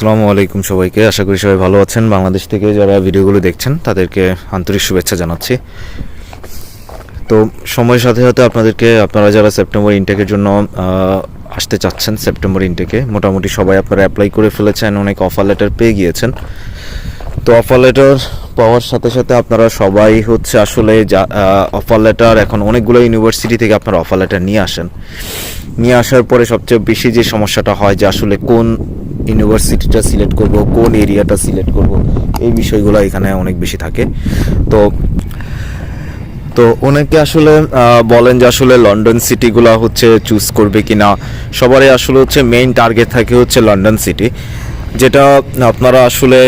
আসসালামু আলাইকুম সবাইকে। আশা করি সবাই ভালো আছেন। বাংলাদেশ থেকে যারা ভিডিওগুলো দেখছেন, তাদেরকে আন্তরিক শুভেচ্ছা জানাচ্ছি। তো সময়ের সাথে সাথে আপনাদেরকে, আপনারা যারা সেপ্টেম্বর ইনটেকের জন্য আসতে চাচ্ছেন সেপ্টেম্বর ইনটেকে মোটামুটি সবাই আপনারা অ্যাপ্লাই করে ফেলেছেন, অনেক অফার লেটার পেয়ে গিয়েছেন। তো অফার লেটার পাওয়ার সাথে সাথে আপনারা সবাই হচ্ছে আসলে যা অফার লেটার এখন অনেকগুলো ইউনিভার্সিটি থেকে আপনারা অফার লেটার নিয়ে আসেন। নিয়ে আসার পরে সবচেয়ে বেশি যে সমস্যাটা হয় যে আসলে কোন ইউনিভার্সিটিটা সিলেক্ট করব, কোন এরিয়াটা সিলেক্ট করব, এই বিষয়গুলো এখানে অনেক বেশি থাকে। তো তো অনেকে আসলে বলেন যে আসলে লন্ডন সিটিগুলো হচ্ছে চুজ করবে কিনা। সবারই আসলে হচ্ছে মেইন টার্গেট থাকে হচ্ছে লন্ডন সিটি। যেটা আপনারা আসলে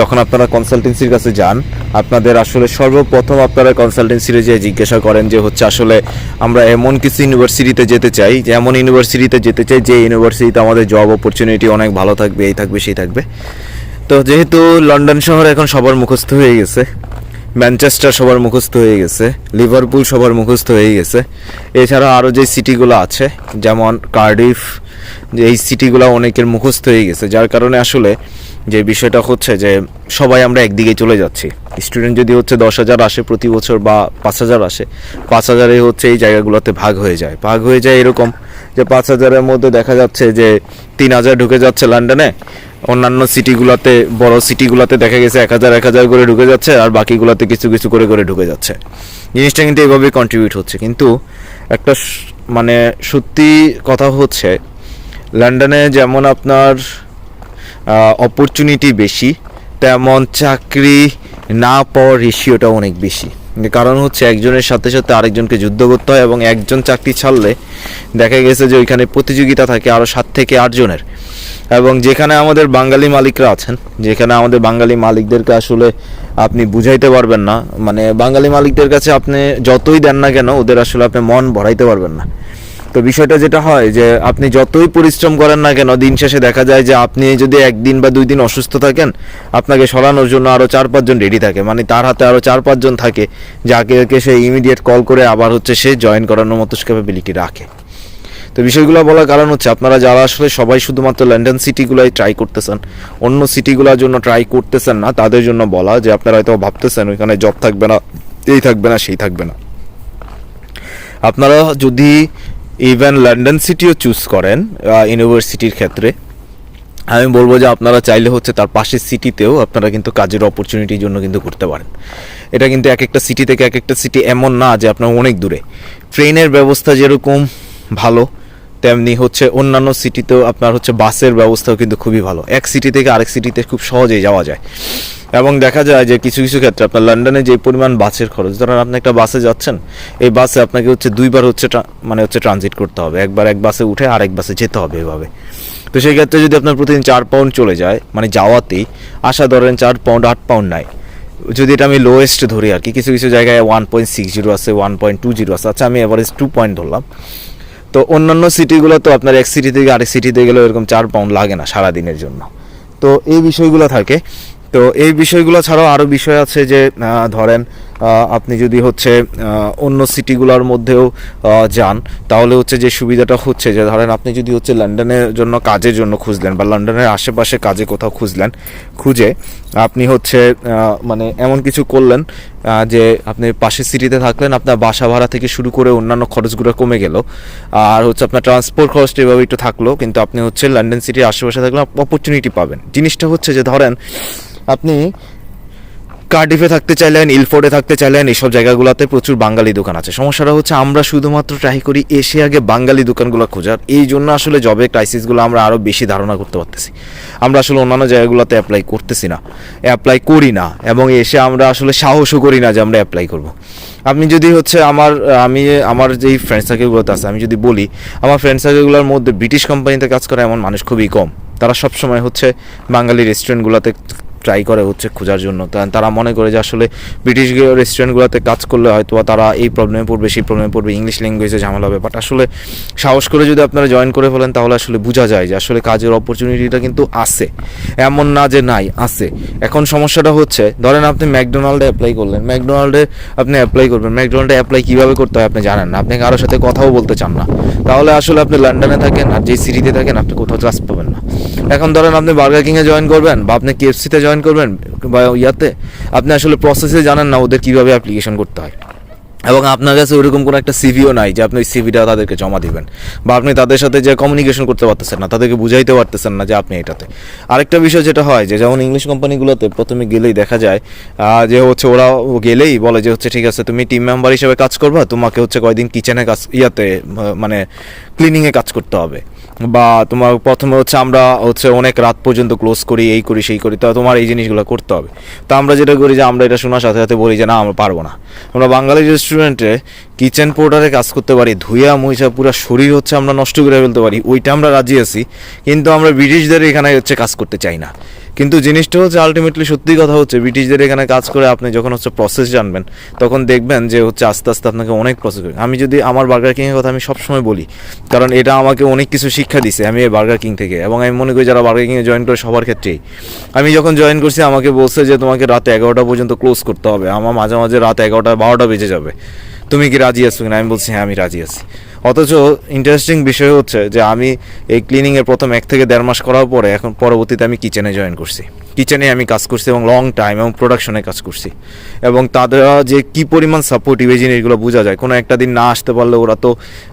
যখন আপনারা কনসালটেন্সির কাছে যান, আপনাদের আসলে সর্বপ্রথম আপনারা কনসালটেন্সিতে যে জিজ্ঞাসা করেন যে হচ্ছে আসলে আমরা এমন কিছু ইউনিভার্সিটিতে যেতে চাই, যে এমন ইউনিভার্সিটিতে যেতে চাই, যে ইউনিভার্সিটিতে আমাদের জব অপরচুনিটি অনেক ভালো থাকবে, এই থাকবে, সেই থাকবে। তো যেহেতু লন্ডন শহর এখন সবার মুখস্থ হয়ে গেছে, ম্যানচেস্টার সবার মুখস্থ হয়ে গেছে, লিভারপুল সবার মুখস্থ হয়ে গেছে, এছাড়া আরও যে সিটিগুলো আছে, যেমন কার্ডিফ যে এই সিটিগুলো অনেকের মুখস্থ হয়ে গেছে, যার কারণে আসলে যে বিষয়টা হচ্ছে যে সবাই আমরা একদিকে চলে যাচ্ছি। স্টুডেন্ট যদি হচ্ছে দশ হাজার আসে প্রতি বছর বা পাঁচ হাজার আসে, পাঁচ হাজারে হচ্ছে এই জায়গাগুলোতে ভাগ হয়ে যায়। ভাগ হয়ে যায় এরকম যে পাঁচ হাজারের মধ্যে দেখা যাচ্ছে যে তিন হাজার ঢুকে যাচ্ছে লন্ডনে অন্যান্য সিটিগুলোতে, বড় সিটিগুলোতে দেখা গেছে এক হাজার এক হাজার করে ঢুকে যাচ্ছে আর বাকিগুলোতে কিছু কিছু করে করে ঢুকে যাচ্ছে। জিনিসটা কিন্তু এইভাবে কন্ট্রিবিউট হচ্ছে। কিন্তু একটা মানে সত্যি কথা হচ্ছে লন্ডনে যেমন আপনার অপরচুনিটি বেশি, তেমন চাকরি না পাওয়ার রেশিওটা অনেক বেশি। কারণ হচ্ছে একজনের সাথে সাথে আরেকজনকে যুদ্ধ করতে হয় এবং একজন চাকরি ছাড়লে দেখা গেছে যে ওইখানে প্রতিযোগিতা থাকে আরও সাত থেকে আটজনের এবং যেখানে আমাদের বাঙালি মালিকরা আছেন, যেখানে আমাদের বাঙালি মালিকদেরকে আসলে আপনি বুঝাইতে পারবেন না মানে বাঙালি মালিকদের কাছে আপনি যতই দেন না কেন, ওদের আসলে আপনি মন ভরাইতে পারবেন না। তো বিষয়টা যেটা হয় যে আপনি যতই পরিশ্রম করেন না কেন, দিন শেষে দেখা যায় যে আপনি যদি একদিন বা দুই দিন অসুস্থ থাকেন, আপনাকে সরানোর জন্য আরও চার পাঁচজন রেডি থাকে। মানে তার হাতে আরও চার পাঁচজন থাকে, যাকে সে ইমিডিয়েট কল করে আবার হচ্ছে সে জয়েন করানোর মতো ক্যাপাবিলিটি রাখে। তো বিষয়গুলো বলার কারণ হচ্ছে, আপনারা যারা আসলে সবাই শুধুমাত্র লন্ডন সিটিগুলোই ট্রাই করতেছেন, অন্য সিটিগুলোর জন্য ট্রাই করতেছেন না, তাদের জন্য বলা যে আপনারা হয়তো ভাবতেছেন, ওইখানে জব থাকবে না, এই থাকবে না, সেই থাকবে না। আপনারা যদি ইভেন লন্ডন সিটিও চুজ করেন ইউনিভার্সিটির ক্ষেত্রে। আমি বলব যে আপনারা চাইলে হচ্ছে তার পাশের সিটিতেও আপনারা কিন্তু কাজের অপরচুনিটির জন্য কিন্তু করতে পারেন। এটা কিন্তু এক একটা সিটি থেকে এক একটা সিটি এমন না যে আপনার অনেক দূরে। ট্রেনের ব্যবস্থা যেরকম ভালো, তেমনি হচ্ছে অন্যান্য সিটিতেও আপনার হচ্ছে বাসের ব্যবস্থাও কিন্তু খুবই ভালো। এক সিটি থেকে আরেক সিটিতে খুব সহজেই যাওয়া যায়। এবং দেখা যায় যে কিছু কিছু ক্ষেত্রে আপনার লন্ডনে যে পরিমাণ বাসের খরচ, ধরেন আপনি একটা বাসে যাচ্ছেন, এই বাসে আপনাকে হচ্ছে দুইবার হচ্ছে মানে হচ্ছে ট্রানজিট করতে হবে। একবার এক বাসে উঠে আরেক বাসে যেতে হবে এভাবে। তো সেই ক্ষেত্রে যদি আপনার প্রতিদিন চার পাউন্ড চলে যায় মানে যাওয়াতেই আসা ধরেন চার পাউন্ড আট পাউন্ড নাই। যদি এটা আমি লোয়েস্ট ধরি আর কি, কিছু কিছু জায়গায় ওয়ান পয়েন্ট সিক্স জিরো আছে ওয়ান পয়েন্ট টু জিরো আছে। আচ্ছা আমি অ্যাভারেজ টু পয়েন্ট ধরলাম। তো অন্যান্য সিটিগুলো তো আপনার এক সিটি থেকে আরেক সিটিতে গেলেও এরকম চার পাউন্ড লাগে না সারা দিনের জন্য। তো এই বিষয়গুলো থাকে। তো এই বিষয়গুলো ছাড়াও আরও বিষয় আছে যে ধরেন আপনি যদি হচ্ছে অন্য সিটিগুলোর মধ্যেও যান, তাহলে হচ্ছে যে সুবিধাটা হচ্ছে যে, ধরেন আপনি যদি হচ্ছে লন্ডনের জন্য কাজের জন্য খুঁজলেন বা লন্ডনের আশেপাশে কাজে কোথাও খুঁজলেন, খুঁজে আপনি হচ্ছে মানে এমন কিছু করলেন যে আপনি পাশের সিটিতে থাকলেন, আপনার বাসা ভাড়া থেকে শুরু করে অন্যান্য খরচগুলো কমে গেল, আর হচ্ছে আপনার ট্রান্সপোর্ট খরচটা এভাবে একটু থাকল, কিন্তু আপনি হচ্ছে লন্ডন সিটির আশেপাশে থাকলে অপরচুনিটি পাবেন। জিনিসটা হচ্ছে যে, ধরেন আপনি কার্ডিফে থাকতে চাইলেন, ইলফোর্ডে থাকতে চাইলেন এইসব জায়গাগুলোতে প্রচুর বাঙালি দোকান আছে। সমস্যাটা হচ্ছে আমরা শুধুমাত্র ট্রাই করি এসে আগে বাঙালি দোকানগুলো খোঁজার। এই জন্য আসলে জবে ক্রাইসিসগুলো আমরা আরও বেশি ধারণা করতে পারতেছি। আমরা আসলে অন্যান্য জায়গাগুলোতে অ্যাপ্লাই করতেছি না অ্যাপ্লাই করি না, এবং এসে আমরা আসলে সাহসও করি না যে আমরা অ্যাপ্লাই করব। আপনি যদি হচ্ছে আমার, আমি, আমার যেই ফ্রেন্ড সার্কেলগুলোতে আছে, আমি যদি বলি, আমার ফ্রেন্ড সার্কেলগুলোর মধ্যে ব্রিটিশ কোম্পানিতে কাজ করা এমন মানুষ খুবই কম। তারা সবসময় হচ্ছে বাঙালি রেস্টুরেন্টগুলোতে ট্রাই করে হচ্ছে খোঁজার জন্য। তারা মনে করে যে আসলে ব্রিটিশ রেস্টুরেন্টগুলোতে কাজ করলে হয়তো তারা এই প্রবলেমে পড়বে, সেই প্রবলেমে পড়বে ইংলিশ ল্যাঙ্গুয়েজে ঝামেলা হবে। বাট আসলে সাহস করে যদি আপনারা জয়েন করে ফেলেন, তাহলে আসলে বোঝা যায় যে আসলে কাজের অপরচুনিটিটা কিন্তু আছে। এমন না যে নাই, আছে। এখন সমস্যাটা হচ্ছে, ধরেন আপনি ম্যাকডোনাল্ডে অ্যাপ্লাই করলেন। ম্যাকডোনাল্ডে আপনি অ্যাপ্লাই করবেন। ম্যাকডোনাল্ডে অ্যাপ্লাই কীভাবে করতে হয় আপনি জানেন না। আপনি কারোর সাথে কথাও বলতে চান না। তাহলে আসলে আপনি লন্ডনে থাকেন, আর যে সিটিতে থাকেন, আপনি কোথাও ক্লাস পাবেন না। এখন ধরেন আপনি বার্গার কিংয়ে জয়েন করবেন বা আপনি কেএফসিতে জয়েন করবেন বা ইয়াতে, আপনি আসলে প্রসেসে জানেন না ওদের কীভাবে অ্যাপ্লিকেশন করতে হয়। এবং আপনার কাছে ওরকম কোনো একটা সিভিও নাই যে আপনি ওই সিভিটা তাদেরকে জমা দিবেন। বা আপনি তাদের সাথে যে কমিউনিকেশন করতে পারতেছেন না, তাদেরকে বুঝাইতে পারতেছেন না যে আপনি এটাতে। আরেকটা বিষয় যেটা হয় যে যেমন ইংলিশ কোম্পানিগুলোতে প্রথমে গেলেই দেখা যায় যে হচ্ছে ওরা গেলেই বলে যে হচ্ছে, ঠিক আছে, তুমি টিম মেম্বার হিসেবে কাজ করবা, তোমাকে হচ্ছে কয়দিন কিচেনে কাজ, ইয়াতে মানে ক্লিনিংয়ে কাজ করতে হবে। বা তোমার প্রথমে হচ্ছে আমরা হচ্ছে অনেক রাত পর্যন্ত ক্লোজ করি, এই করি, সেই করি, তো তোমার এই জিনিসগুলো করতে হবে। তা আমরা যেটা করি যে আমরা এটা শোনার সাথে সাথে বলি যে, না, আমরা পারব না। আমরা বাঙালি রেস্টুরেন্টে কিচেন পোর্টারে কাজ করতে পারি ধুইয়া মুইসা পুরো শরীর হচ্ছে আমরা নষ্ট করে ফেলতে পারি, ওইটা আমরা রাজি আছি, কিন্তু আমরা ব্রিটিশদের এখানে হচ্ছে কাজ করতে চাই না। কিন্তু জিনিসটা হচ্ছে আলটিমেটলি সত্যি কথা হচ্ছে, ব্রিটিশদের এখানে কাজ করে আপনি যখন হচ্ছে প্রসেস জানবেন, তখন দেখবেন যে হচ্ছে আস্তে আস্তে আপনাকে অনেক প্রসেস আমি যদি আমার বার্গার কিংয়ের কথা আমি সবসময় বলি, কারণ এটা আমাকে অনেক কিছু শিক্ষা দিছে আমি এই বার্গার কিং থেকে। এবং আমি মনে করি যারা বার্গার কিংয়ে জয়েন করে সবার ক্ষেত্রেই। আমি যখন জয়েন করছি, আমাকে বলছে যে তোমাকে রাত এগারোটা পর্যন্ত ক্লোজ করতে হবে। আমার মাঝে মাঝে রাত এগারোটা বারোটা বেজে যাবে। তুমি কি রাজি আছো কিনা? আমি বলছি হ্যাঁ আমি রাজি আছি। অথচ ইন্টারেস্টিং বিষয় হচ্ছে যে আমি এই ক্লিনিংয়ের প্রথম এক থেকে দেড় মাস করার পরে এখন পরবর্তীতে আমি কিচেনে জয়েন করছি। কিচেনে আমি কাজ করছি এবং লং টাইম এবং প্রোডাকশনে কাজ করছি। এবং তাদের যে কি পরিমাণ সাপোর্টিভ এই জিনিসগুলো বোঝা যায়। কোনো একটা দিন না আসতে পারলে ওরা তো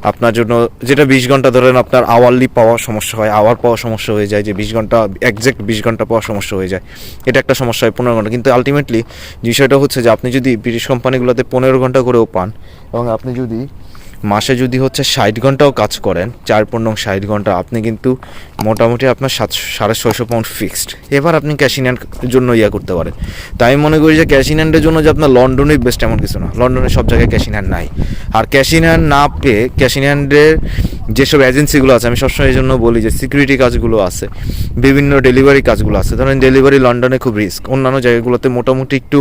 আপনার জন্য, যেটা বিশ ঘণ্টা ধরেন আপনার আওয়ারলি পাওয়ার সমস্যা হয় আওয়ার পাওয়ার সমস্যা হয়ে যায়, যে বিশ ঘণ্টা একজ্যাক্ট বিশ ঘণ্টা পাওয়ার সমস্যা হয়ে যায়। এটা একটা সমস্যা হয় পনেরো ঘণ্টা। কিন্তু আলটিমেটলি বিষয়টা হচ্ছে যে আপনি যদি ব্রিটিশ কোম্পানিগুলোতে পনেরো ঘণ্টা করেও পান এবং আপনি যদি মাসে যদি হচ্ছে ষাট ঘন্টাও কাজ করেন, চার পণ্য ষাট ঘণ্টা, আপনি কিন্তু মোটামুটি আপনার সাত, সাড়ে ছয়শো পাউন্ড ফিক্সড এবার আপনি ক্যাশ ইন জন্য ইয়া করতে পারেন। তাই আমি মনে করি যে ক্যাশ ইন হ্যান্ডের জন্য যে আপনার লন্ডনেই বেস্ট এমন কিছু না। লন্ডনে সব জায়গায় ক্যাশ ইন হ্যান্ড নাই। আর ক্যাশ ইন হ্যান্ড না পেয়ে ক্যাশ ইন হ্যান্ডের যেসব এজেন্সিগুলো আছে, আমি সবসময় এই জন্য বলি যে সিকিউরিটি কাজগুলো আছে, বিভিন্ন ডেলিভারি কাজগুলো আছে। ধরেন ডেলিভারি লন্ডনে খুব রিস্ক অন্যান্য জায়গাগুলোতে মোটামুটি একটু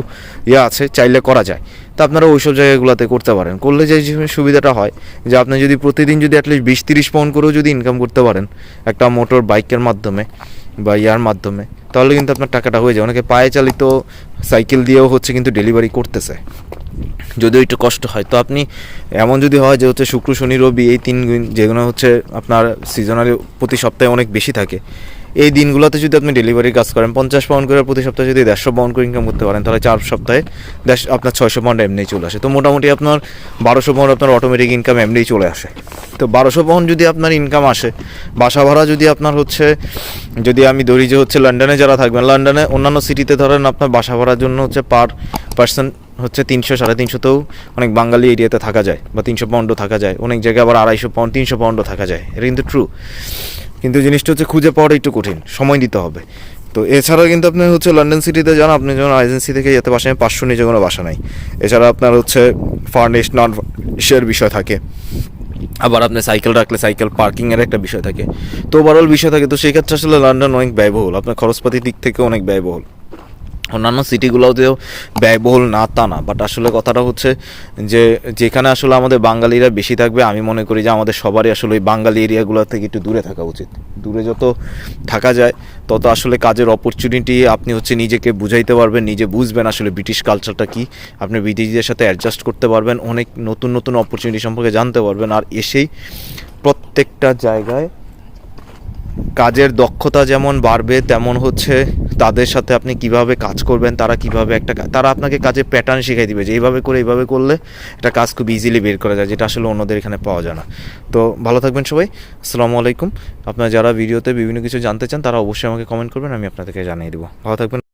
ইয়ে আছে, চাইলে করা যায়। তা আপনারা ওইসব জায়গাগুলোতে করতে পারেন। করলে যে সুবিধাটা হয় যে আপনি যদি প্রতিদিন যদি অ্যাটলিস্ট বিশ তিরিশ পাউন্ড করেও যদি ইনকাম করতে পারেন একটা মোটর বাইকের মাধ্যমে বা ইয়ার মাধ্যমে, তাহলে কিন্তু আপনার টাকাটা হয়ে যায়। অনেকে পায়ে চালিত সাইকেল দিয়েও হচ্ছে কিন্তু ডেলিভারি করতেছে। যদিও একটু কষ্ট হয়, তো আপনি এমন যদি হয় যে হচ্ছে শুক্র, শনি, রবি এই তিন যেগুলো হচ্ছে আপনার সিজনালি প্রতি সপ্তাহে অনেক বেশি থাকে এই দিনগুলোতে যদি আপনি ডেলিভারি কাজ করেন, পঞ্চাশ পাউন্ড করে প্রতি সপ্তাহে যদি দেড়শো পাউন্ড করে ইনকাম করতে পারেন, তাহলে চার সপ্তাহে দেড় আপনার ছয়শো পাউন্ড এমনিই চলে আসে। তো মোটামুটি আপনার বারোশো পাউন্ড আপনার অটোমেটিক ইনকাম এমনিই চলে আসে। তো বারোশো পাউন্ড যদি আপনার ইনকাম আসে, বাসা ভাড়া যদি আপনার হচ্ছে, যদি আমি ধরি যে হচ্ছে লন্ডনে যারা থাকবেন লন্ডনে অন্যান্য সিটিতে ধরেন আপনার বাসা ভাড়ার জন্য হচ্ছে পার পার্সন হচ্ছে তিনশো, সাড়ে তিনশোতেও অনেক বাঙালি এরিয়াতে থাকা যায় বা তিনশো পাউন্ডও থাকা যায়। অনেক জায়গায় আবার আড়াইশো পাউন্ড তিনশো পাউন্ডও থাকা যায়। এটা কিন্তু ট্রু কিন্তু জিনিসটা হচ্ছে খুঁজে পাওয়াটা একটু কঠিন, সময় দিতে হবে। তো এছাড়া কিন্তু আপনি হচ্ছে লন্ডন সিটিতে যান, আপনি যখন এজেন্সি থেকে যেতে বাসায় পাঁচশো নিচে কোনো বাসা নাই। এছাড়া আপনার হচ্ছে ফার্নিশ নন ফার্নিশের বিষয় থাকে। আবার আপনি সাইকেল রাখলে সাইকেল পার্কিংয়ের একটা বিষয় থাকে। তো ওভারঅল বিষয় থাকে, তো সেই ক্ষেত্রে আসলে লন্ডন অনেক ব্যয়বহুল। আপনার খরচপাতির দিক থেকে অনেক ব্যয়বহুল। অন্যান্য সিটিগুলোতেও ব্যয়বহুল না তা না বাট আসলে কথাটা হচ্ছে যে যেখানে আসলে আমাদের বাঙালিরা বেশি থাকবে, আমি মনে করি যে আমাদের সবারই আসলে ওই বাঙালি এরিয়াগুলো থেকে একটু দূরে থাকা উচিত। দূরে যত থাকা যায়, তত আসলে কাজের অপরচুনিটি আপনি হচ্ছে নিজেকে বুঝাইতে পারবেন, নিজে বুঝবেন আসলে ব্রিটিশ কালচারটা কি। আপনি বিদেশিদের সাথে অ্যাডজাস্ট করতে পারবেন, অনেক নতুন নতুন অপরচুনিটি সম্পর্কে জানতে পারবেন, আর এসেই প্রত্যেকটা জায়গায় কাজের দক্ষতা যেমন বাড়বে, তেমন হচ্ছে তাদের সাথে আপনি কীভাবে কাজ করবেন, তারা কীভাবে একটা তারা আপনাকে কাজে প্যাটার্ন শিখিয়ে দিবে যে এইভাবে করে, এইভাবে করলে একটা কাজ খুব ইজিলি বের করা যায়, যেটা আসলে অন্যদের এখানে পাওয়া যায় না। তো ভালো থাকবেন সবাই, আসসালামু আলাইকুম। আপনারা যারা ভিডিওতে বিভিন্ন কিছু জানতে চান, তারা অবশ্যই আমাকে কমেন্ট করবেন, আমি আপনাদেরকে জানিয়ে দেবো। ভালো থাকবেন।